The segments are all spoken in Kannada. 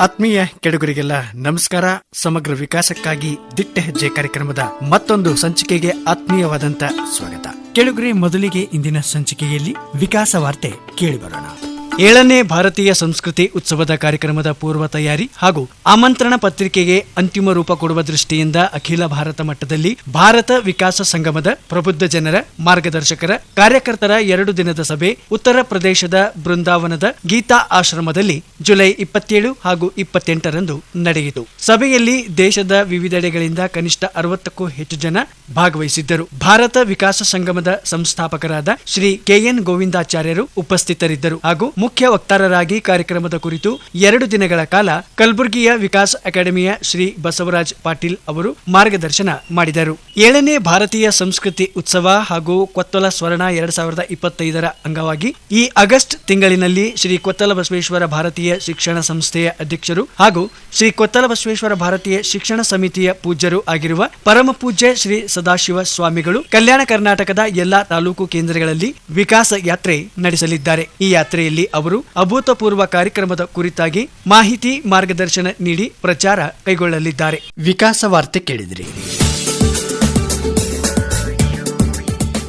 ಆತ್ಮೀಯ ಕೆಡುಗರಿಗೆಲ್ಲ ನಮಸ್ಕಾರ. ಸಮಗ್ರ ವಿಕಾಸಕ್ಕಾಗಿ ದಿಟ್ಟ ಹೆಜ್ಜೆ ಕಾರ್ಯಕ್ರಮದ ಮತ್ತೊಂದು ಸಂಚಿಕೆಗೆ ಆತ್ಮೀಯವಾದಂತ ಸ್ವಾಗತ. ಕೆಳುಗರಿ, ಮೊದಲಿಗೆ ಇಂದಿನ ಸಂಚಿಕೆಯಲ್ಲಿ ವಿಕಾಸ ವಾರ್ತೆ ಕೇಳಿಬರೋಣ ಏಳನೇ ಭಾರತೀಯ ಸಂಸ್ಕೃತಿ ಉತ್ಸವದ ಕಾರ್ಯಕ್ರಮದ ಪೂರ್ವ ತಯಾರಿ ಹಾಗೂ ಆಮಂತ್ರಣ ಪತ್ರಿಕೆಗೆ ಅಂತಿಮ ರೂಪ ಕೊಡುವ ದೃಷ್ಟಿಯಿಂದ ಅಖಿಲ ಭಾರತ ಮಟ್ಟದಲ್ಲಿ ಭಾರತ ವಿಕಾಸ ಸಂಗಮದ ಪ್ರಬುದ್ಧ ಜನರ, ಮಾರ್ಗದರ್ಶಕರ, ಕಾರ್ಯಕರ್ತರ ಎರಡು ದಿನದ ಸಭೆ ಉತ್ತರ ಪ್ರದೇಶದ ಬೃಂದಾವನದ ಗೀತಾ ಆಶ್ರಮದಲ್ಲಿ ಜುಲೈ ಇಪ್ಪತ್ತೇಳು ಹಾಗೂ ಇಪ್ಪತ್ತೆಂಟರಂದು ನಡೆಯಿತು. ಸಭೆಯಲ್ಲಿ ದೇಶದ ವಿವಿಧೆಡೆಗಳಿಂದ ಕನಿಷ್ಠ ಅರವತ್ತಕ್ಕೂ ಹೆಚ್ಚು ಜನ ಭಾಗವಹಿಸಿದ್ದರು. ಭಾರತ ವಿಕಾಸ ಸಂಗಮದ ಸಂಸ್ಥಾಪಕರಾದ ಶ್ರೀ ಕೆಎನ್ ಗೋವಿಂದಾಚಾರ್ಯರು ಉಪಸ್ಥಿತರಿದ್ದರು ಹಾಗೂ ಮುಖ್ಯ ವಕ್ತಾರರಾಗಿ ಕಾರ್ಯಕ್ರಮದ ಕುರಿತು ಎರಡು ದಿನಗಳ ಕಾಲ ಕಲಬುರಗಿಯ ವಿಕಾಸ್ ಅಕಾಡೆಮಿಯ ಶ್ರೀ ಬಸವರಾಜ್ ಪಾಟೀಲ್ ಅವರು ಮಾರ್ಗದರ್ಶನ ಮಾಡಿದರು. ಏಳನೇ ಭಾರತೀಯ ಸಂಸ್ಕೃತಿ ಉತ್ಸವ ಹಾಗೂ ಕೊತ್ತಲ ಸ್ವರ್ಣ ಎರಡ್ ಸಾವಿರದ ಇಪ್ಪತ್ತೈದರ ಅಂಗವಾಗಿ ಈ ಆಗಸ್ಟ್ ತಿಂಗಳಿನಲ್ಲಿ ಶ್ರೀ ಕೊತ್ತಲ ಬಸವೇಶ್ವರ ಭಾರತೀಯ ಶಿಕ್ಷಣ ಸಂಸ್ಥೆಯ ಅಧ್ಯಕ್ಷರು ಹಾಗೂ ಶ್ರೀ ಕೊತ್ತಲ ಬಸವೇಶ್ವರ ಭಾರತೀಯ ಶಿಕ್ಷಣ ಸಮಿತಿಯ ಪೂಜ್ಯರು ಆಗಿರುವ ಪರಮ ಪೂಜ್ಯ ಶ್ರೀ ಸದಾಶಿವ ಸ್ವಾಮಿಗಳು ಕಲ್ಯಾಣ ಕರ್ನಾಟಕದ ಎಲ್ಲಾ ತಾಲೂಕು ಕೇಂದ್ರಗಳಲ್ಲಿ ವಿಕಾಸ ಯಾತ್ರೆ ನಡೆಸಲಿದ್ದಾರೆ. ಈ ಯಾತ್ರೆಯಲ್ಲಿ ಅವರು ಅಭೂತಪೂರ್ವ ಕಾರ್ಯಕ್ರಮದ ಕುರಿತಾಗಿ ಮಾಹಿತಿ ಮಾರ್ಗದರ್ಶನ ನೀಡಿ ಪ್ರಚಾರ ಕೈಗೊಳ್ಳಲಿದ್ದಾರೆ. ವಿಕಾಸ ವಾರ್ತೆ ಕೇಳಿದ್ರಿ.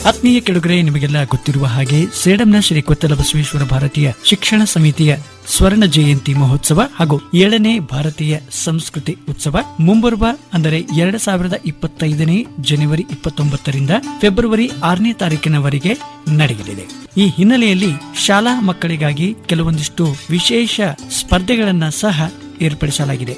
ಆತ್ಮೀಯ ಕೆಡುಗರೆ ನಿಮಗೆಲ್ಲ ಗೊತ್ತಿರುವ ಹಾಗೆ ಸೇಡಂನ ಶ್ರೀ ಕೊತ್ತಲ ಬಸವೇಶ್ವರ ಭಾರತೀಯ ಶಿಕ್ಷಣ ಸಮಿತಿಯ ಸ್ವರ್ಣ ಜಯಂತಿ ಮಹೋತ್ಸವ ಹಾಗೂ ಏಳನೇ ಭಾರತೀಯ ಸಂಸ್ಕೃತಿ ಉತ್ಸವ ಮುಂಬರುವ, ಅಂದರೆ ಎರಡ್ ಸಾವಿರದ ಇಪ್ಪತ್ತೈದನೇ ಜನವರಿ ಇಪ್ಪತ್ತೊಂಬತ್ತರಿಂದ ಫೆಬ್ರವರಿ ಆರನೇ ತಾರೀಕಿನವರೆಗೆ ನಡೆಯಲಿದೆ. ಈ ಹಿನ್ನೆಲೆಯಲ್ಲಿ ಶಾಲಾ ಮಕ್ಕಳಿಗಾಗಿ ಕೆಲವೊಂದಿಷ್ಟು ವಿಶೇಷ ಸ್ಪರ್ಧೆಗಳನ್ನ ಸಹ ಏರ್ಪಡಿಸಲಾಗಿದೆ.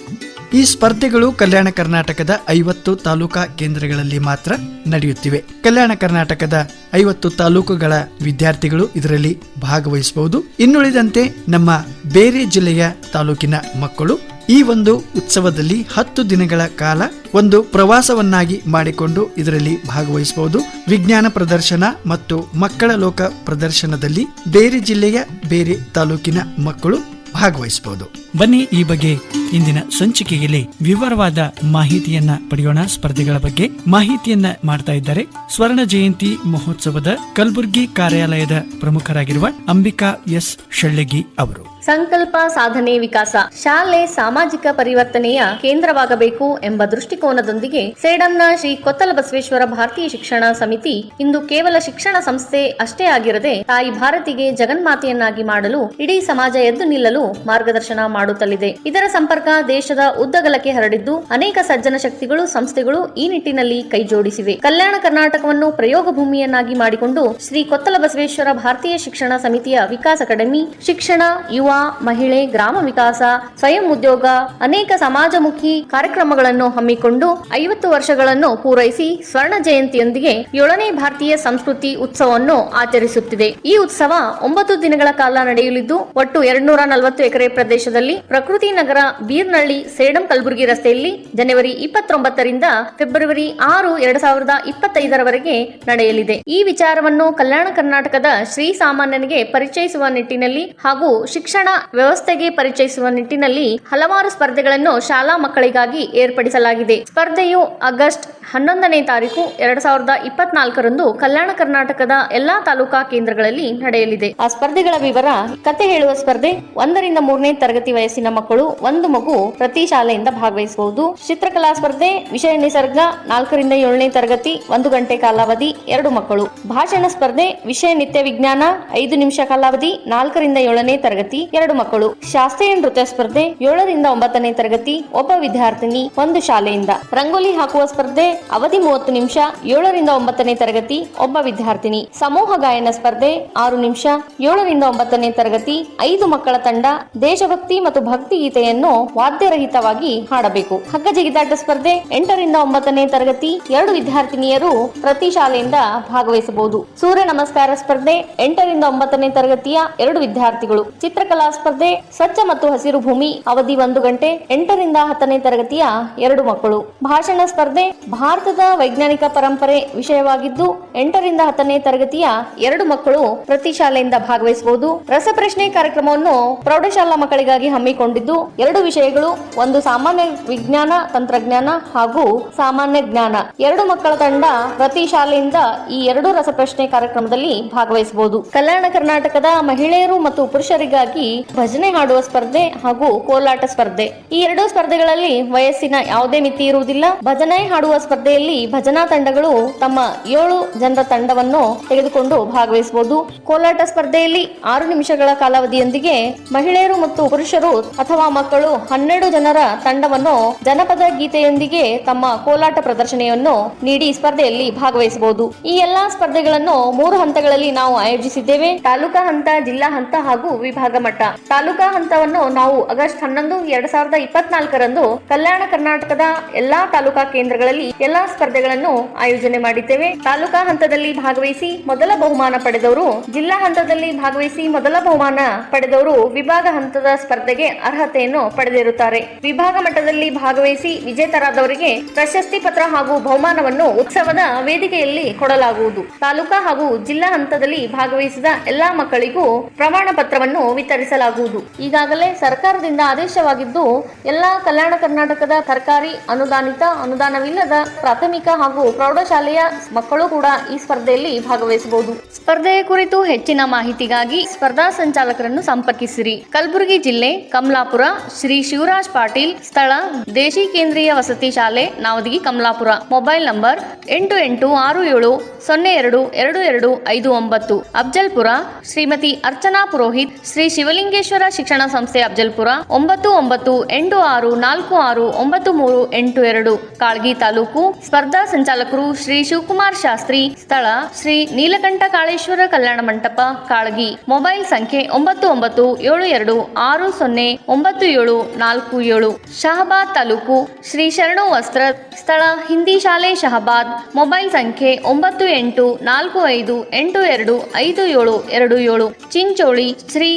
ಈ ಸ್ಪರ್ಧೆಗಳು ಕಲ್ಯಾಣ ಕರ್ನಾಟಕದ ಐವತ್ತು ತಾಲೂಕಾ ಕೇಂದ್ರಗಳಲ್ಲಿ ಮಾತ್ರ ನಡೆಯುತ್ತಿವೆ. ಕಲ್ಯಾಣ ಕರ್ನಾಟಕದ ಐವತ್ತು ತಾಲೂಕುಗಳ ವಿದ್ಯಾರ್ಥಿಗಳು ಇದರಲ್ಲಿ ಭಾಗವಹಿಸಬಹುದು. ಇನ್ನುಳಿದಂತೆ ನಮ್ಮ ಬೇರೆ ಜಿಲ್ಲೆಯ ತಾಲೂಕಿನ ಮಕ್ಕಳು ಈ ಒಂದು ಉತ್ಸವದಲ್ಲಿ ಹತ್ತು ದಿನಗಳ ಕಾಲ ಒಂದು ಪ್ರವಾಸವನ್ನಾಗಿ ಮಾಡಿಕೊಂಡು ಇದರಲ್ಲಿ ಭಾಗವಹಿಸಬಹುದು. ವಿಜ್ಞಾನ ಪ್ರದರ್ಶನ ಮತ್ತು ಮಕ್ಕಳ ಲೋಕ ಪ್ರದರ್ಶನದಲ್ಲಿ ಬೇರೆ ಜಿಲ್ಲೆಯ ಬೇರೆ ತಾಲೂಕಿನ ಮಕ್ಕಳು ಭಾಗವಹಿಸಬಹುದು. ಬನ್ನಿ ಈ ಬಗ್ಗೆ ಇಂದಿನ ಸಂಚಿಕೆಯಲ್ಲಿ ವಿವರವಾದ ಮಾಹಿತಿಯನ್ನ ಪಡೆಯೋಣ. ಸ್ಪರ್ಧೆಗಳ ಬಗ್ಗೆ ಮಾಹಿತಿಯನ್ನ ಮಾಡ್ತಾ ಇದ್ದಾರೆ. ಸ್ವರ್ಣ ಜಯಂತಿ ಮಹೋತ್ಸವದ ಕಲಬುರ್ಗಿ ಕಾರ್ಯಾಲಯದ ಪ್ರಮುಖರಾಗಿರುವ ಅಂಬಿಕಾ ಎಸ್. ಶಳ್ಳಗಿ ಅವರು. ಸಂಕಲ್ಪ, ಸಾಧನೆ, ವಿಕಾಸ. ಶಾಲೆ ಸಾಮಾಜಿಕ ಪರಿವರ್ತನೆಯ ಕೇಂದ್ರವಾಗಬೇಕು ಎಂಬ ದೃಷ್ಟಿಕೋನದೊಂದಿಗೆ ಸೇಡಂನ ಶ್ರೀ ಕೊತ್ತಲ ಬಸವೇಶ್ವರ ಭಾರತೀಯ ಶಿಕ್ಷಣ ಸಮಿತಿ ಇಂದು ಕೇವಲ ಶಿಕ್ಷಣ ಸಂಸ್ಥೆ ಅಷ್ಟೇ ಆಗಿರದೆ ತಾಯಿ ಭಾರತಿಗೆ ಜಗನ್ಮಾತೆಯನ್ನಾಗಿ ಮಾಡಲು ಇಡೀ ಸಮಾಜ ಎದ್ದು ನಿಲ್ಲಲು ಮಾರ್ಗದರ್ಶನ ಮಾಡುತ್ತಲಿದೆ. ಇದರ ಸಂಪರ್ಕ ದೇಶದ ಉದ್ದಗಲಕ್ಕೆ ಹರಡಿದ್ದು ಅನೇಕ ಸಜ್ಜನ ಶಕ್ತಿಗಳು, ಸಂಸ್ಥೆಗಳು ಈ ನಿಟ್ಟಿನಲ್ಲಿ ಕೈಜೋಡಿಸಿವೆ. ಕಲ್ಯಾಣ ಕರ್ನಾಟಕವನ್ನು ಪ್ರಯೋಗ ಭೂಮಿಯನ್ನಾಗಿ ಮಾಡಿಕೊಂಡು ಶ್ರೀ ಕೊತ್ತಲ ಬಸವೇಶ್ವರ ಭಾರತೀಯ ಶಿಕ್ಷಣ ಸಮಿತಿಯ ವಿಕಾಸ ಅಕಾಡೆಮಿ, ಶಿಕ್ಷಣ, ಯುವ ಮಹಿಳೆ, ಗ್ರಾಮ ವಿಕಾಸ, ಸ್ವಯಂ ಉದ್ಯೋಗ, ಅನೇಕ ಸಮಾಜಮುಖಿ ಕಾರ್ಯಕ್ರಮಗಳನ್ನು ಹಮ್ಮಿಕೊಂಡು ಐವತ್ತು ವರ್ಷಗಳನ್ನು ಪೂರೈಸಿ ಸ್ವರ್ಣ ಜಯಂತಿಯೊಂದಿಗೆ ಏಳನೇ ಭಾರತೀಯ ಸಂಸ್ಕೃತಿ ಉತ್ಸವವನ್ನು ಆಚರಿಸುತ್ತಿದೆ. ಈ ಉತ್ಸವ ಒಂಬತ್ತು ದಿನಗಳ ಕಾಲ ನಡೆಯಲಿದ್ದು, ಒಟ್ಟು ಎರಡ್ನೂರ ನಲವತ್ತು ಎಕರೆ ಪ್ರದೇಶದಲ್ಲಿ ಪ್ರಕೃತಿ ನಗರ ಬೀರ್ನಳ್ಳಿ ಸೇಡಂ ಕಲಬುರಗಿ ರಸ್ತೆಯಲ್ಲಿ ಜನವರಿ ಇಪ್ಪತ್ತೊಂಬತ್ತರಿಂದ ಫೆಬ್ರವರಿ ಆರು ಎರಡ್ ಸಾವಿರದ ಇಪ್ಪತ್ತೈದರವರೆಗೆ ನಡೆಯಲಿದೆ. ಈ ವಿಚಾರವನ್ನು ಕಲ್ಯಾಣ ಕರ್ನಾಟಕದ ಶ್ರೀ ಸಾಮಾನ್ಯನಿಗೆ ಪರಿಚಯಿಸುವ ನಿಟ್ಟಿನಲ್ಲಿ ಹಾಗೂ ಶಿಕ್ಷಣ ವ್ಯವಸ್ಥೆಗೆ ಪರಿಚಯಿಸುವ ನಿಟ್ಟಿನಲ್ಲಿ ಹಲವಾರು ಸ್ಪರ್ಧೆಗಳನ್ನು ಶಾಲಾ ಮಕ್ಕಳಿಗಾಗಿ ಏರ್ಪಡಿಸಲಾಗಿದೆ. ಸ್ಪರ್ಧೆಯು ಆಗಸ್ಟ್ ಹನ್ನೊಂದನೇ ತಾರೀಕು ಎರಡ್ ಸಾವಿರದ ಇಪ್ಪತ್ನಾಲ್ಕರಂದು ಕಲ್ಯಾಣ ಕರ್ನಾಟಕದ ಎಲ್ಲಾ ತಾಲೂಕಾ ಕೇಂದ್ರಗಳಲ್ಲಿ ನಡೆಯಲಿದೆ. ಆ ಸ್ಪರ್ಧೆಗಳ ವಿವರ, ಕತೆ ಹೇಳುವ ಸ್ಪರ್ಧೆ ಒಂದರಿಂದ ಮೂರನೇ ತರಗತಿ ವಯಸ್ಸಿನ ಮಕ್ಕಳು ಒಂದು ಮಗು ಪ್ರತಿ ಶಾಲೆಯಿಂದ ಭಾಗವಹಿಸಬಹುದು. ಚಿತ್ರಕಲಾ ಸ್ಪರ್ಧೆ, ವಿಷಯ ನಿಸರ್ಗ, ನಾಲ್ಕರಿಂದ ಏಳನೇ ತರಗತಿ, ಒಂದು ಗಂಟೆ ಕಾಲಾವಧಿ, ಎರಡು ಮಕ್ಕಳು. ಭಾಷಣ ಸ್ಪರ್ಧೆ, ವಿಷಯ ನಿತ್ಯ ವಿಜ್ಞಾನ, ಐದು ನಿಮಿಷ ಕಾಲಾವಧಿ, ನಾಲ್ಕರಿಂದ ಏಳನೇ ತರಗತಿ ಎರಡು ಮಕ್ಕಳು. ಶಾಸ್ತ್ರೀಯ ನೃತ್ಯ ಸ್ಪರ್ಧೆ ಏಳರಿಂದ ಒಂಬತ್ತನೇ ತರಗತಿ. ಒಬ್ಬ ವಿದ್ಯಾರ್ಥಿನಿ, ಒಂದು ಶಾಲೆಯಿಂದ. ರಂಗೋಲಿ ಹಾಕುವ ಸ್ಪರ್ಧೆ ಅವಧಿ ಮೂವತ್ತು ನಿಮಿಷ, ಏಳರಿಂದ ಒಂಬತ್ತನೇ ತರಗತಿ. ಒಬ್ಬ ವಿದ್ಯಾರ್ಥಿನಿ, ಸಮೂಹ ಗಾಯನ ಸ್ಪರ್ಧೆ ಆರು ನಿಮಿಷ, ಏಳರಿಂದ ಒಂಬತ್ತನೇ ತರಗತಿ. ಐದು ಮಕ್ಕಳ ತಂಡ, ದೇಶಭಕ್ತಿ ಮತ್ತು ಭಕ್ತಿ ಗೀತೆಯನ್ನು ವಾದ್ಯರಹಿತವಾಗಿ ಹಾಡಬೇಕು. ಹಗ್ಗ ಜಿಗಿದಾಟ ಸ್ಪರ್ಧೆ ಎಂಟರಿಂದ ಒಂಬತ್ತನೇ ತರಗತಿ. ಎರಡು ವಿದ್ಯಾರ್ಥಿನಿಯರು ಪ್ರತಿ ಶಾಲೆಯಿಂದ ಭಾಗವಹಿಸಬಹುದು. ಸೂರ್ಯ ನಮಸ್ಕಾರ ಸ್ಪರ್ಧೆ ಎಂಟರಿಂದ ಒಂಬತ್ತನೇ ತರಗತಿಯ ಎರಡು ವಿದ್ಯಾರ್ಥಿಗಳು. ಚಿತ್ರಕಲಾ ಸ್ಪರ್ಧೆ ಸ್ವಚ್ಛ ಮತ್ತು ಹಸಿರು ಭೂಮಿ ಅವಧಿ ಒಂದು ಗಂಟೆ ಎಂಟರಿಂದ ಹತ್ತನೇ ತರಗತಿಯ ಎರಡು ಮಕ್ಕಳು. ಭಾಷಣ ಸ್ಪರ್ಧೆ ಭಾರತದ ವೈಜ್ಞಾನಿಕ ಪರಂಪರೆ ವಿಷಯವಾಗಿದ್ದು, ಎಂಟರಿಂದ ಹತ್ತನೇ ತರಗತಿಯ ಎರಡು ಮಕ್ಕಳು ಪ್ರತಿ ಶಾಲೆಯಿಂದ ಭಾಗವಹಿಸಬಹುದು. ರಸಪ್ರಶ್ನೆ ಕಾರ್ಯಕ್ರಮವನ್ನು ಪ್ರೌಢಶಾಲಾ ಮಕ್ಕಳಿಗಾಗಿ ಹಮ್ಮಿಕೊಂಡಿದ್ದು, ಎರಡು ವಿಷಯಗಳು ಒಂದು ಸಾಮಾನ್ಯ ವಿಜ್ಞಾನ, ತಂತ್ರಜ್ಞಾನ ಹಾಗೂ ಸಾಮಾನ್ಯ ಜ್ಞಾನ. ಎರಡು ಮಕ್ಕಳ ತಂಡ ಪ್ರತಿ ಶಾಲೆಯಿಂದ ಈ ಎರಡು ರಸಪ್ರಶ್ನೆ ಕಾರ್ಯಕ್ರಮದಲ್ಲಿ ಭಾಗವಹಿಸಬಹುದು. ಕಲ್ಯಾಣ ಕರ್ನಾಟಕದ ಮಹಿಳೆಯರು ಮತ್ತು ಪುರುಷರಿಗಾಗಿ ಭಜನೆ ಹಾಡುವ ಸ್ಪರ್ಧೆ ಹಾಗೂ ಕೋಲಾಟ ಸ್ಪರ್ಧೆ. ಈ ಎರಡು ಸ್ಪರ್ಧೆಗಳಲ್ಲಿ ವಯಸ್ಸಿನ ಯಾವುದೇ ಮಿತಿ ಇರುವುದಿಲ್ಲ. ಭಜನೆ ಹಾಡುವ ಸ್ಪರ್ಧೆಯಲ್ಲಿ ಭಜನಾ ತಂಡಗಳು ತಮ್ಮ ಏಳು ಜನರ ತಂಡವನ್ನು ತೆಗೆದುಕೊಂಡು ಭಾಗವಹಿಸಬಹುದು. ಕೋಲಾಟ ಸ್ಪರ್ಧೆಯಲ್ಲಿ ಆರು ನಿಮಿಷಗಳ ಕಾಲಾವಧಿಯೊಂದಿಗೆ ಮಹಿಳೆಯರು ಮತ್ತು ಪುರುಷರು ಅಥವಾ ಮಕ್ಕಳು ಹನ್ನೆರಡು ಜನರ ತಂಡವನ್ನು ಜನಪದ ಗೀತೆಯೊಂದಿಗೆ ತಮ್ಮ ಕೋಲಾಟ ಪ್ರದರ್ಶನವನ್ನು ನೀಡಿ ಸ್ಪರ್ಧೆಯಲ್ಲಿ ಭಾಗವಹಿಸಬಹುದು. ಈ ಎಲ್ಲಾ ಸ್ಪರ್ಧೆಗಳನ್ನು ಮೂರು ಹಂತಗಳಲ್ಲಿ ನಾವು ಆಯೋಜಿಸಿದ್ದೇವೆ. ತಾಲೂಕಾ ಹಂತ, ಜಿಲ್ಲಾ ಹಂತ ಹಾಗೂ ವಿಭಾಗ ಮಟ್ಟ. ತಾಲೂಕಾ ಹಂತವನ್ನು ನಾವು ಆಗಸ್ಟ್ ಹನ್ನೊಂದು, ಎರಡ್ ಸಾವಿರದ ಇಪ್ಪತ್ನಾಲ್ಕರಂದು ಕಲ್ಯಾಣ ಕರ್ನಾಟಕದ ಎಲ್ಲಾ ತಾಲೂಕಾ ಕೇಂದ್ರಗಳಲ್ಲಿ ಎಲ್ಲಾ ಸ್ಪರ್ಧೆಗಳನ್ನು ಆಯೋಜನೆ ಮಾಡಿದ್ದೇವೆ. ತಾಲೂಕಾ ಹಂತದಲ್ಲಿ ಭಾಗವಹಿಸಿ ಮೊದಲ ಬಹುಮಾನ ಪಡೆದವರು, ಜಿಲ್ಲಾ ಹಂತದಲ್ಲಿ ಭಾಗವಹಿಸಿ ಮೊದಲ ಬಹುಮಾನ ಪಡೆದವರು ವಿಭಾಗ ಹಂತದ ಸ್ಪರ್ಧೆಗೆ ಅರ್ಹತೆಯನ್ನು ಪಡೆದಿರುತ್ತಾರೆ. ವಿಭಾಗ ಮಟ್ಟದಲ್ಲಿ ಭಾಗವಹಿಸಿ ವಿಜೇತರಾದವರಿಗೆ ಪ್ರಶಸ್ತಿ ಪತ್ರ ಹಾಗೂ ಬಹುಮಾನವನ್ನು ಉತ್ಸವದ ವೇದಿಕೆಯಲ್ಲಿ ಕೊಡಲಾಗುವುದು. ತಾಲೂಕಾ ಹಾಗೂ ಜಿಲ್ಲಾ ಹಂತದಲ್ಲಿ ಭಾಗವಹಿಸಿದ ಎಲ್ಲಾ ಮಕ್ಕಳಿಗೂ ಪ್ರಮಾಣ ಪತ್ರವನ್ನು ವಿತರಿಸಲಾಗುವುದು ಈಗಾಗಲೇ ಸರ್ಕಾರದಿಂದ ಆದೇಶವಾಗಿದ್ದು, ಎಲ್ಲಾ ಕಲ್ಯಾಣ ಕರ್ನಾಟಕದ ಸರ್ಕಾರಿ ಅನುದಾನಿತ ಅನುದಾನವಿಲ್ಲದ ಪ್ರಾಥಮಿಕ ಹಾಗೂ ಪ್ರೌಢಶಾಲೆಯ ಮಕ್ಕಳು ಕೂಡ ಈ ಸ್ಪರ್ಧೆಯಲ್ಲಿ ಭಾಗವಹಿಸಬಹುದು. ಸ್ಪರ್ಧೆಯ ಕುರಿತು ಹೆಚ್ಚಿನ ಮಾಹಿತಿಗಾಗಿ ಸ್ಪರ್ಧಾ ಸಂಚಾಲಕರನ್ನು ಸಂಪರ್ಕಿಸಿರಿ. ಕಲಬುರಗಿ ಜಿಲ್ಲೆ, ಕಮಲಾಪುರ, ಶ್ರೀ ಶಿವರಾಜ್ ಪಾಟೀಲ್, ಸ್ಥಳ, ದೇಶಿ ಕೇಂದ್ರೀಯ ವಸತಿ ಶಾಲೆ, ನಾವದಗಿ ಕಮಲಾಪುರ. ಮೊಬೈಲ್ ನಂಬರ್ ಎಂಟು ಎಂಟು ಆರು ಏಳು ಸೊನ್ನೆ ಎರಡು ಎರಡು ಎರಡು ಐದು ಒಂಬತ್ತು. ಅಫ್ಜಲ್ಪುರ ಶ್ರೀಮತಿ ಅರ್ಚನಾ ಪುರೋಹಿತ್, ಶ್ರೀ ಶಿವಲಿಂಗೇಶ್ವರ ಶಿಕ್ಷಣ ಸಂಸ್ಥೆ ಅಫಜಲ್ಪುರ ಒಂಬತ್ತು ಒಂಬತ್ತು ಎಂಟು ಆರು ನಾಲ್ಕು ಆರು ಒಂಬತ್ತು ಮೂರು ಎಂಟು ಎರಡು, ಕಾಳ್ಗಿ ತಾಲೂಕು ಸ್ಪರ್ಧಾ ಸಂಚಾಲಕರು ಶ್ರೀ ಶಿವಕುಮಾರ್ ಶಾಸ್ತ್ರಿ, ಸ್ಥಳ ಶ್ರೀ ನೀಲಕಂಠ ಕಾಳೇಶ್ವರ ಕಲ್ಯಾಣ ಮಂಟಪ, ಕಾಳಗಿ. ಮೊಬೈಲ್ ಸಂಖ್ಯೆ ಒಂಬತ್ತು ಒಂಬತ್ತು ಏಳು ಎರಡು ಆರು ಸೊನ್ನೆ ಒಂಬತ್ತು ಏಳು ನಾಲ್ಕು ಏಳು. ಶಹಬಾದ್ ತಾಲೂಕು ಶ್ರೀ ಶರಣು ವಸ್ತ್ರ, ಸ್ಥಳ ಹಿಂದಿ ಶಾಲೆ ಶಹಬಾದ್. ಮೊಬೈಲ್ ಸಂಖ್ಯೆ ಒಂಬತ್ತು ಎಂಟು ನಾಲ್ಕು ಐದು ಎಂಟು ಎರಡು ಐದು ಏಳು ಎರಡು ಏಳು. ಚಿಂಚೋಳಿ ಶ್ರೀ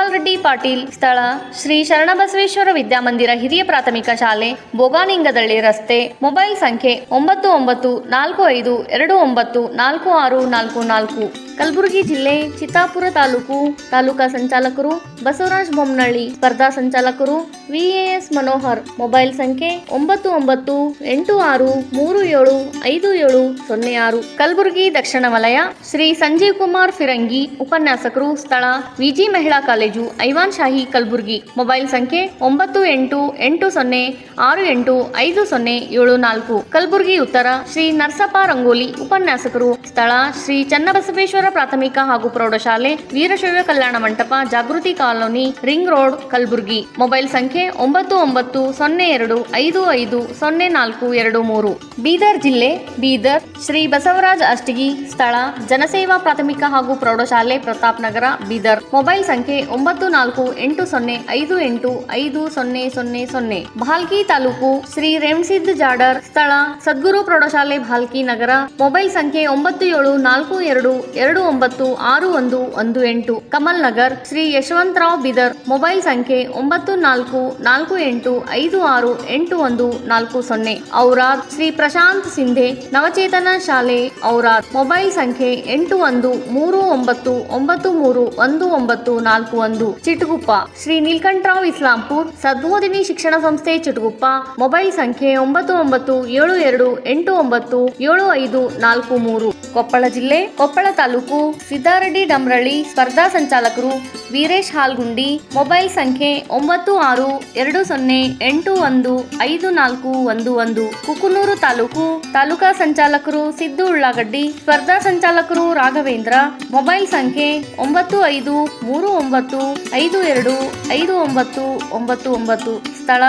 ಮೈಪಾಲ್ ರೆಡ್ಡಿ ಪಾಟೀಲ್ ಸ್ಥಳ. ಶ್ರೀ ಶರಣಬಸವೇಶ್ವರ ವಿದ್ಯಾಮಂದಿರ ಹಿರಿಯ ಪ್ರಾಥಮಿಕ ಶಾಲೆ, ಬೋಗಾನಿಂಗದಳ್ಳಿ ರಸ್ತೆ. ಮೊಬೈಲ್ ಸಂಖ್ಯೆ ಒಂಬತ್ತು ಒಂಬತ್ತು ನಾಲ್ಕು ಐದು ಎರಡು ಒಂಬತ್ತು ನಾಲ್ಕು ಆರು ನಾಲ್ಕು ನಾಲ್ಕು. ಕಲಬುರಗಿ ಜಿಲ್ಲೆ, ಚಿತ್ತಾಪುರ ತಾಲೂಕು. ತಾಲೂಕಾ ಸಂಚಾಲಕರು ಬಸವರಾಜ್ ಬೊಮ್ಮನಹಳ್ಳಿ ಸ್ಪರ್ಧಾ ಸಂಚಾಲಕರು ವಿಎಎಸ್ ಮನೋಹರ್. ಮೊಬೈಲ್ ಸಂಖ್ಯೆ ಒಂಬತ್ತು ಒಂಬತ್ತು ಎಂಟು ಆರು ಮೂರು ಏಳು ಐದು ಏಳು ಸೊನ್ನೆ ಆರು. ಕಲಬುರಗಿ ದಕ್ಷಿಣ ವಲಯ, ಶ್ರೀ ಸಂಜೀವ್ ಕುಮಾರ್ ಫಿರಂಗಿ ಉಪನ್ಯಾಸಕರು ಸ್ಥಳ. ವಿಜಿ ಮಹಿಳಾ ಕಾಲೇಜು. ಐವಾನ್ ಶಾಹಿ ಕಲಬುರ್ಗಿ ಮೊಬೈಲ್ ಸಂಖ್ಯೆ ಒಂಬತ್ತು ಎಂಟು ಎಂಟು ಸೊನ್ನೆ ಆರು ಎಂಟು ಐದು ಸೊನ್ನೆ ಏಳು ನಾಲ್ಕು. ಕಲಬುರ್ಗಿ ಉತ್ತರ ಶ್ರೀ ನರಸಪ್ಪ ರಂಗೋಲಿ ಉಪನ್ಯಾಸಕರು. ಸ್ಥಳ ಶ್ರೀ ಚನ್ನಬಸವೇಶ್ವರ ಪ್ರಾಥಮಿಕ ಹಾಗೂ ಪ್ರೌಢಶಾಲೆ ವೀರಶೈವ ಕಲ್ಯಾಣ ಮಂಟಪ ಜಾಗೃತಿ colony ring road, Kalaburagi. Mobile ಸಂಖ್ಯೆ ಒಂಬತ್ತು ಒಂಬತ್ತು ಸೊನ್ನೆ ಎರಡು ಐದು ಐದು ಸೊನ್ನೆ ನಾಲ್ಕು ಎರಡು ಮೂರು. ಬೀದರ್ ಜಿಲ್ಲೆ ಬೀದರ್ ಶ್ರೀ ಬಸವರಾಜ್ ಅಷ್ಟಗಿ ಸ್ಥಳ. ಜನಸೇವಾ ಪ್ರಾಥಮಿಕ ಹಾಗೂ ಪ್ರೌಢಶಾಲೆ ಪ್ರತಾಪ್ ನಗರ ಬೀದರ್. ಮೊಬೈಲ್ ಸಂಖ್ಯೆ ಒಂಬತ್ತು ನಾಲ್ಕು ಎಂಟು ಸೊನ್ನೆ ಐದು ಎಂಟು ಐದು ಸೊನ್ನೆ ಸೊನ್ನೆ ಸೊನ್ನೆ. ಭಾಲ್ಕಿ ತಾಲೂಕು ಶ್ರೀ ರೇಮ್ಸಿದ್ ಜಾಡರ್ ಸ್ಥಳ, ಸದ್ಗುರು ಪ್ರೌಢಶಾಲೆ ಭಾಲ್ಕಿ ನಗರ. ಮೊಬೈಲ್ ಸಂಖ್ಯೆ ಒಂಬತ್ತು ಏಳು ನಾಲ್ಕು ಎರಡು ಎರಡು ಒಂಬತ್ತು ಆರು ಒಂದು ಒಂದು ಎಂಟು. ಕಮಲ್ ನಗರ್ ಶ್ರೀ ಯಶವಂತರಾವ್ ಬಿದರ್. ಮೊಬೈಲ್ ಸಂಖ್ಯೆ ಒಂಬತ್ತು ನಾಲ್ಕು ನಾಲ್ಕು ಎಂಟು ಐದು ಆರು ಎಂಟು ಒಂದು ನಾಲ್ಕು ಸೊನ್ನೆ. ಔರಾದ್ ಶ್ರೀ ಪ್ರಶಾಂತ್ ಸಿಂಧೆ, ನವಚೇತನ ಶಾಲೆ, ಔರಾದ್. ಮೊಬೈಲ್ ಸಂಖ್ಯೆ ಎಂಟು ಒಂದು ಮೂರು ಒಂಬತ್ತು ಒಂಬತ್ತು ಮೂರು ಒಂದು ಒಂಬತ್ತು ನಾಲ್ಕು ಒಂದು. ಚಿಟಗುಪ್ಪ. ಶ್ರೀ ನೀಲ್ಕಂಠರಾವ್ ಇಸ್ಲಾಂಪುರ್ ಸದ್ಬೋಧಿನಿ ಶಿಕ್ಷಣ ಸಂಸ್ಥೆ ಚಿಟಗುಪ್ಪ. ಮೊಬೈಲ್ ಸಂಖ್ಯೆ ಒಂಬತ್ತು ಒಂಬತ್ತು ಏಳು ಎರಡು ಎಂಟು ಒಂಬತ್ತು ಏಳು ಐದು ನಾಲ್ಕು ಮೂರು. ಕೊಪ್ಪಳ ಜಿಲ್ಲೆ ಕೊಪ್ಪಳ ತಾಲೂಕು ಸಿದ್ದಾರೆಡ್ಡಿ ಡಮ್ರಳ್ಳಿ ಸ್ಪರ್ಧಾ ಸಂಚಾಲಕರು ವೀರೇಶ್ ಹಾಲ್ಗುಂಡಿ. ಮೊಬೈಲ್ ಸಂಖ್ಯೆ ಒಂಬತ್ತು ಆರು ಎರಡು ಸೊನ್ನೆ ಎಂಟು ಒಂದು ಐದು ನಾಲ್ಕು ಒಂದು ಒಂದು. ಕುಕುನೂರು ತಾಲೂಕು ತಾಲೂಕಾ ಸಂಚಾಲಕರು ಸಿದ್ದು ಉಳ್ಳಾಗಡ್ಡಿ. ಸ್ಪರ್ಧಾ ಸಂಚಾಲಕರು ರಾಘವೇಂದ್ರ. ಮೊಬೈಲ್ ಸಂಖ್ಯೆ ಒಂಬತ್ತು ಐದು ಮೂರು ಒಂಬತ್ತು ಒಂದು ಐದು ಎರಡು ಐದು ಒಂಬತ್ತು ಒಂಬತ್ತು ಒಂಬತ್ತು ಸ್ಥಳ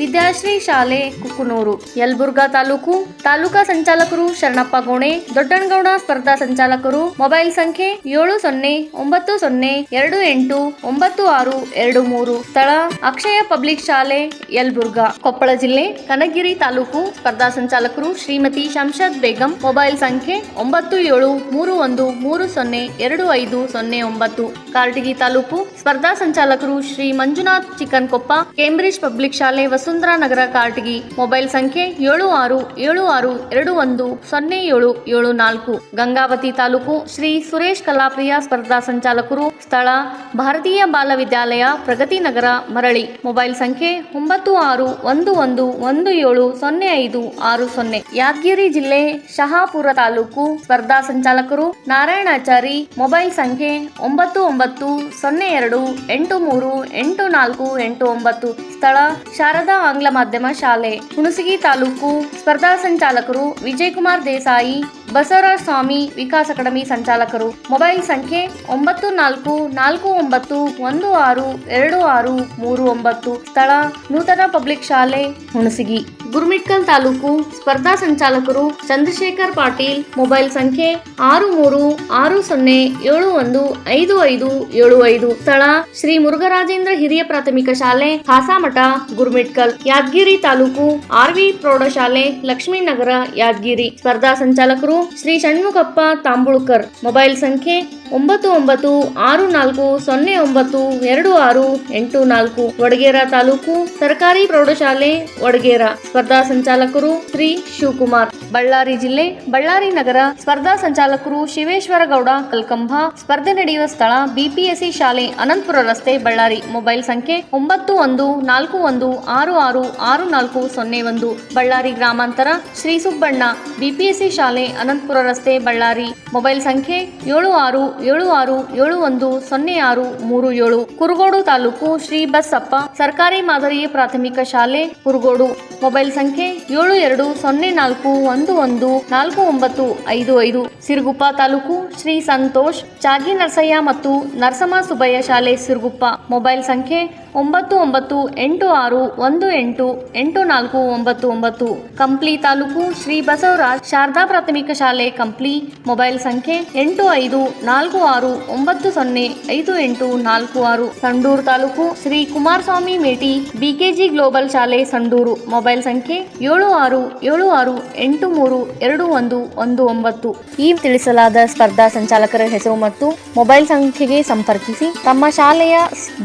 ವಿದ್ಯಾಶ್ರೀ ಶಾಲೆ ಕುಕ್ಕುನೂರು ಯಲಬುರ್ಗಾ ತಾಲೂಕು. ತಾಲೂಕಾ ಸಂಚಾಲಕರು ಶರಣಪ್ಪ ಗೋಣೆ, ದೊಡ್ಡನಗೌಡ ಸ್ಪರ್ಧಾ ಸಂಚಾಲಕರು ಮೊಬೈಲ್ ಸಂಖ್ಯೆ ಏಳು ಸೊನ್ನೆ ಒಂಬತ್ತು ಸೊನ್ನೆ ಎರಡು ಎಂಟು ಒಂಬತ್ತು ಆರು ಎರಡು ಮೂರು. ಸ್ಥಳ ಅಕ್ಷಯ ಪಬ್ಲಿಕ್ ಶಾಲೆ, ಯಲಬುರ್ಗಾ. ಕೊಪ್ಪಳ ಜಿಲ್ಲೆ ಕನಗಿರಿ ತಾಲೂಕು. ಸ್ಪರ್ಧಾ ಸಂಚಾಲಕರು ಶ್ರೀಮತಿ ಶಂಶದ್ ಬೇಗಂ. ಮೊಬೈಲ್ ಸಂಖ್ಯೆ ಒಂಬತ್ತು ಏಳು ಮೂರು ಒಂದು ಮೂರು ಸೊನ್ನೆ ಎರಡು ಐದು ಸೊನ್ನೆ ಒಂಬತ್ತು. ಕಾರಟಗಿ ತಾಲೂಕು. ಸ್ಪರ್ಧಾ ಸಂಚಾಲಕರು ಶ್ರೀ ಮಂಜುನಾಥ್ ಚಿಕನ್ ಕೊಪ್ಪ ಕೇಂಬ್ರಿಡ್ಜ್ ಪಬ್ಲಿಕ್ ಶಾಲೆ ವಸುಂಧರಾ ನಗರ ಕಾಟಗಿ ಮೊಬೈಲ್ ಸಂಖ್ಯೆ ಏಳು ಆರು ಏಳು ಆರು ಎರಡು ಒಂದು, ಸೊನ್ನೆ ಏಳು ಏಳು ನಾಲ್ಕು. ಗಂಗಾವತಿ ತಾಲೂಕು ಶ್ರೀ ಸುರೇಶ್ ಕಲಾಪ್ರಿಯ ಸ್ಪರ್ಧಾ ಸಂಚಾಲಕರು ಸ್ಥಳ ಭಾರತೀಯ ಬಾಲ ವಿದ್ಯಾಲಯ ಪ್ರಗತಿ ನಗರ ಮರಳಿ. ಮೊಬೈಲ್ ಸಂಖ್ಯೆ ಒಂಬತ್ತು ಆರು, ಒಂದು ಒಂದು ಒಂದು ಏಳು, ಸೊನ್ನೆ ಐದು, ಆರು ಸೊನ್ನೆ. ಯಾದಗಿರಿ ಜಿಲ್ಲೆ ಶಹಾಪುರ ತಾಲೂಕು ಸ್ಪರ್ಧಾ ಸಂಚಾಲಕರು ನಾರಾಯಣಾಚಾರಿ, ಮೊಬೈಲ್ ಸಂಖ್ಯೆ ಒಂಬತ್ತು ಒಂಬತ್ತು, ಸೊನ್ನೆ ಎರಡು, ಎಂಟು ಮೂರು, ಎಂಟು ನಾಲ್ಕು, ಎಂಟು ಒಂಬತ್ತು. ಸ್ಥಳ ಶಾರದಾ ಆಂಗ್ಲ ಮಾಧ್ಯಮ ಶಾಲೆ. ಹುಣಸಗಿ ತಾಲೂಕು ಸ್ಪರ್ಧಾ ಸಂಚಾಲಕರು ವಿಜಯಕುಮಾರ್ ದೇಸಾಯಿ, ಬಸವರಾಜ ಸ್ವಾಮಿ, ವಿಕಾಸ್ ಅಕಾಡೆಮಿ ಸಂಚಾಲಕರು. ಮೊಬೈಲ್ ಸಂಖ್ಯೆ ಒಂಬತ್ತು ನಾಲ್ಕು ನಾಲ್ಕು ಒಂಬತ್ತು ಒಂದು ಆರು ಎರಡು ಆರು ಮೂರು ಒಂಬತ್ತು. ಸ್ಥಳ, ನೂತನ ಪಬ್ಲಿಕ್ ಶಾಲೆ, ಹುಣಸಗಿ. ಗುರುಮಿಟ್ಕಲ್ ತಾಲೂಕು ಸ್ಪರ್ಧಾ ಸಂಚಾಲಕರು ಚಂದ್ರಶೇಖರ್ ಪಾಟೀಲ್. ಮೊಬೈಲ್ ಸಂಖ್ಯೆ ಆರು ಮೂರು ಆರು ಸೊನ್ನೆ ಏಳು ಒಂದು ಐದು ಐದು ಏಳು ಐದು. ಸ್ಥಳ ಶ್ರೀ ಮುರುಘರಾಜೇಂದ್ರ ಹಿರಿಯ ಪ್ರಾಥಮಿಕ ಶಾಲೆ ಹಾಸಾಮಠ, ಗುರುಮಿಟ್ಕಲ್. ಯಾದಗಿರಿ ತಾಲೂಕು ಆರ್ವಿ ಪ್ರೌಢಶಾಲೆ ಲಕ್ಷ್ಮೀನಗರ, ಯಾದಗಿರಿ. ಸ್ಪರ್ಧಾ ಸಂಚಾಲಕರು ಶ್ರೀ ಷಣ್ಮುಖಪ್ಪ ತಾಂಬುಳ್ಕರ್. ಮೊಬೈಲ್ ಸಂಖ್ಯೆ ಒಂಬತ್ತು ಒಂಬತ್ತು ಆರು ನಾಲ್ಕು ಸೊನ್ನೆ ಒಂಬತ್ತು ಎರಡು ಆರು ಎಂಟು ನಾಲ್ಕು, ವಡಗೇರ ತಾಲೂಕು ಸರ್ಕಾರಿ ಪ್ರೌಢಶಾಲೆ, ವಡಗೇರ. ಸ್ಪರ್ಧಾ ಸಂಚಾಲಕರು ಶ್ರೀ ಶಿವಕುಮಾರ್. ಬಳ್ಳಾರಿ ಜಿಲ್ಲೆ ಬಳ್ಳಾರಿ ನಗರ ಸ್ಪರ್ಧಾ ಸಂಚಾಲಕರು ಶಿವೇಶ್ವರಗೌಡ ಕಲ್ಕಂಬ. ಸ್ಪರ್ಧೆ ನಡೆಯುವ ಸ್ಥಳ ಬಿಪಿಎಸ್ಸಿ ಶಾಲೆ ಅನಂತಪುರ ರಸ್ತೆ ಬಳ್ಳಾರಿ. ಮೊಬೈಲ್ ಸಂಖ್ಯೆ ಒಂಬತ್ತು ಒಂದು ನಾಲ್ಕು ಒಂದು ಆರು ಆರು ಆರು ನಾಲ್ಕು ಸೊನ್ನೆ ಒಂದು. ಬಳ್ಳಾರಿ ಗ್ರಾಮಾಂತರ ಶ್ರೀ ಸುಬ್ಬಣ್ಣ, ಬಿಪಿಎಸ್ಸಿ ಶಾಲೆ ಅನಂತಪುರ ರಸ್ತೆ ಬಳ್ಳಾರಿ. ಮೊಬೈಲ್ ಸಂಖ್ಯೆ ಏಳು ಆರು ಏಳು ಆರು ಏಳು ಒಂದು ಸೊನ್ನೆ ಆರು ಮೂರು ಏಳು. ಕುರುಗೋಡು ತಾಲೂಕು ಶ್ರೀ ಬಸಪ್ಪ ಸರ್ಕಾರಿ ಮಾದರಿ ಪ್ರಾಥಮಿಕ ಶಾಲೆ, ಕುರುಗೋಡು. ಮೊಬೈಲ್ ಸಂಖ್ಯೆ ಏಳು ಎರಡು ಸೊನ್ನೆ ನಾಲ್ಕು ಒಂದು ಒಂದು ನಾಲ್ಕು ಒಂಬತ್ತು ಐದು ಐದು. ಸಿರುಗುಪ್ಪ ತಾಲೂಕು ಶ್ರೀ ಸಂತೋಷ್, ಚಾಗಿ ನರಸಯ್ಯ ಮತ್ತು ನರಸಮ್ಮ ಸುಬ್ಬಯ್ಯ ಶಾಲೆ ಸಿರುಗುಪ್ಪ. ಮೊಬೈಲ್ ಸಂಖ್ಯೆ ಒಂಬತ್ತು ಒಂಬತ್ತು ಎಂಟು ಆರು ಒಂದು ಎಂಟು ಎಂಟು ನಾಲ್ಕು ಒಂಬತ್ತು ಒಂಬತ್ತು. ಕಂಪ್ಲಿ ತಾಲೂಕು ಶ್ರೀ ಬಸವರಾಜ್ ಶಾರದಾ ಪ್ರಾಥಮಿಕ ಶಾಲೆ ಕಂಪ್ಲಿ. ಮೊಬೈಲ್ ಸಂಖ್ಯೆ ಎಂಟು ಐದು ನಾಲ್ಕು ಆರು ಒಂಬತ್ತು ಸೊನ್ನೆ ಐದು ಎಂಟು ನಾಲ್ಕು ಆರು ಸಂಡೂರು ತಾಲೂಕು ಶ್ರೀ ಕುಮಾರಸ್ವಾಮಿ ಮೇಟಿ ಬಿಕೆಜಿ ಗ್ಲೋಬಲ್ ಶಾಲೆ ಸಂಡೂರು ಮೊಬೈಲ್ ಸಂಖ್ಯೆ ಏಳು ಆರು ಏಳು ಆರು ಎಂಟು ಮೂರು ಎರಡು ಒಂದು ಒಂದು ಒಂಬತ್ತು. ಈ ತಿಳಿಸಲಾದ ಸ್ಪರ್ಧಾ ಸಂಚಾಲಕರ ಹೆಸರು ಮತ್ತು ಮೊಬೈಲ್ ಸಂಖ್ಯೆಗೆ ಸಂಪರ್ಕಿಸಿ ತಮ್ಮ ಶಾಲೆಯ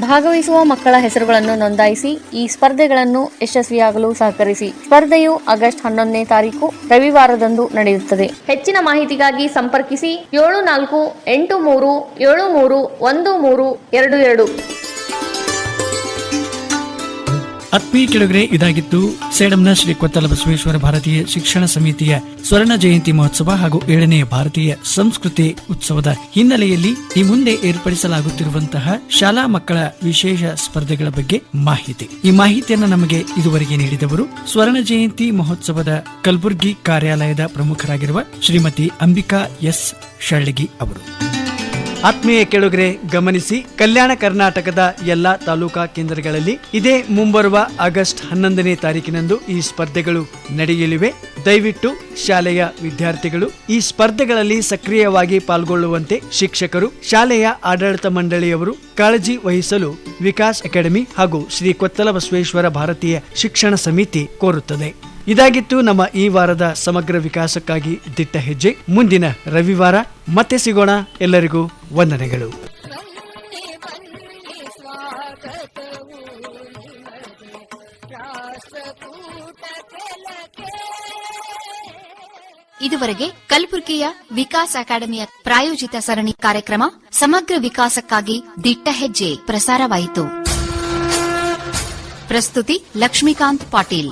ಭಾಗವಹಿಸುವ ಮಕ್ಕಳ ಹೆಸರುಗಳನ್ನು ನೋಂದಾಯಿಸಿ ಈ ಸ್ಪರ್ಧೆಗಳನ್ನು ಯಶಸ್ವಿಯಾಗಲು ಸಹಕರಿಸಿ. ಸ್ಪರ್ಧೆಯು ಆಗಸ್ಟ್ ಹನ್ನೊಂದನೇ ತಾರೀಕು ರವಿವಾರದಂದು ನಡೆಯುತ್ತದೆ. ಹೆಚ್ಚಿನ ಮಾಹಿತಿಗಾಗಿ ಸಂಪರ್ಕಿಸಿ ಏಳು ನಾಲ್ಕು ಎಂಟು ಮೂರು ಏಳು ಮೂರು ಒಂದು ಮೂರು ಎರಡು ಎರಡು. ಆತ್ಮೀಯ ಕೆಳಗರೆ, ಇದಾಗಿತ್ತು ಸೇಡಂನ ಶ್ರೀ ಕೊತ್ತಲ ಬಸವೇಶ್ವರ ಭಾರತೀಯ ಶಿಕ್ಷಣ ಸಮಿತಿಯ ಸ್ವರ್ಣ ಜಯಂತಿ ಮಹೋತ್ಸವ ಹಾಗೂ ಏಳನೆಯ ಭಾರತೀಯ ಸಂಸ್ಕೃತಿ ಉತ್ಸವದ ಹಿನ್ನೆಲೆಯಲ್ಲಿ ಈ ಮುಂದೆ ಏರ್ಪಡಿಸಲಾಗುತ್ತಿರುವಂತಹ ಶಾಲಾ ಮಕ್ಕಳ ವಿಶೇಷ ಸ್ಪರ್ಧೆಗಳ ಬಗ್ಗೆ ಮಾಹಿತಿ. ಈ ಮಾಹಿತಿಯನ್ನು ನಮಗೆ ಇದುವರೆಗೆ ನೀಡಿದವರು ಸ್ವರ್ಣ ಜಯಂತಿ ಮಹೋತ್ಸವದ ಕಲಬುರ್ಗಿ ಕಾರ್ಯಾಲಯದ ಪ್ರಮುಖರಾಗಿರುವ ಶ್ರೀಮತಿ ಅಂಬಿಕಾ ಎಸ್. ಶಳ್ಳಗಿ ಅವರು. ಆತ್ಮೀಯ ಕೆಳಗರೆ, ಗಮನಿಸಿ, ಕಲ್ಯಾಣ ಕರ್ನಾಟಕದ ಎಲ್ಲಾ ತಾಲೂಕಾ ಕೇಂದ್ರಗಳಲ್ಲಿ ಇದೇ ಮುಂಬರುವ ಆಗಸ್ಟ್ ಹನ್ನೊಂದನೇ ತಾರೀಕಿನಂದು ಈ ಸ್ಪರ್ಧೆಗಳು ನಡೆಯಲಿವೆ. ದಯವಿಟ್ಟು ಶಾಲೆಯ ವಿದ್ಯಾರ್ಥಿಗಳು ಈ ಸ್ಪರ್ಧೆಗಳಲ್ಲಿ ಸಕ್ರಿಯವಾಗಿ ಪಾಲ್ಗೊಳ್ಳುವಂತೆ ಶಿಕ್ಷಕರು, ಶಾಲೆಯ ಆಡಳಿತ ಮಂಡಳಿಯವರು ಕಾಳಜಿ ವಹಿಸಲು ವಿಕಾಸ್ ಅಕಾಡೆಮಿ ಹಾಗೂ ಶ್ರೀ ಕೊತ್ತಲ ಬಸವೇಶ್ವರ ಭಾರತೀಯ ಶಿಕ್ಷಣ ಸಮಿತಿ ಕೋರುತ್ತದೆ. ಇದಾಗಿತ್ತು ನಮ್ಮ ಈ ವಾರದ ಸಮಗ್ರ ವಿಕಾಸಕ್ಕಾಗಿ ದಿಟ್ಟ ಹೆಜ್ಜೆ. ಮುಂದಿನ ರವಿವಾರ ಮತ್ತೆ ಸಿಗೋಣ ಎಲ್ಲರಿಗೂ ವಂದನೆಗಳು. ಇದುವರೆಗೆ ಕಲಬುರಗಿಯ ವಿಕಾಸ ಅಕಾಡೆಮಿಯ ಪ್ರಾಯೋಜಿತ ಸರಣಿ ಕಾರ್ಯಕ್ರಮ ಸಮಗ್ರ ವಿಕಾಸಕ್ಕಾಗಿ ದಿಟ್ಟ ಹೆಜ್ಜೆ ಪ್ರಸಾರವಾಯಿತು. ಪ್ರಸ್ತುತಿ ಲಕ್ಷ್ಮೀಕಾಂತ್ ಪಾಟೀಲ್.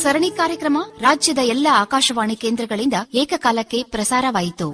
ಸರಣಿ ಕಾರ್ಯಕ್ರಮ ರಾಜ್ಯದ ಎಲ್ಲ ಆಕಾಶವಾಣಿ ಕೇಂದ್ರಗಳಿಂದ ಏಕಕಾಲಕ್ಕೆ ಪ್ರಸಾರವಾಯಿತು.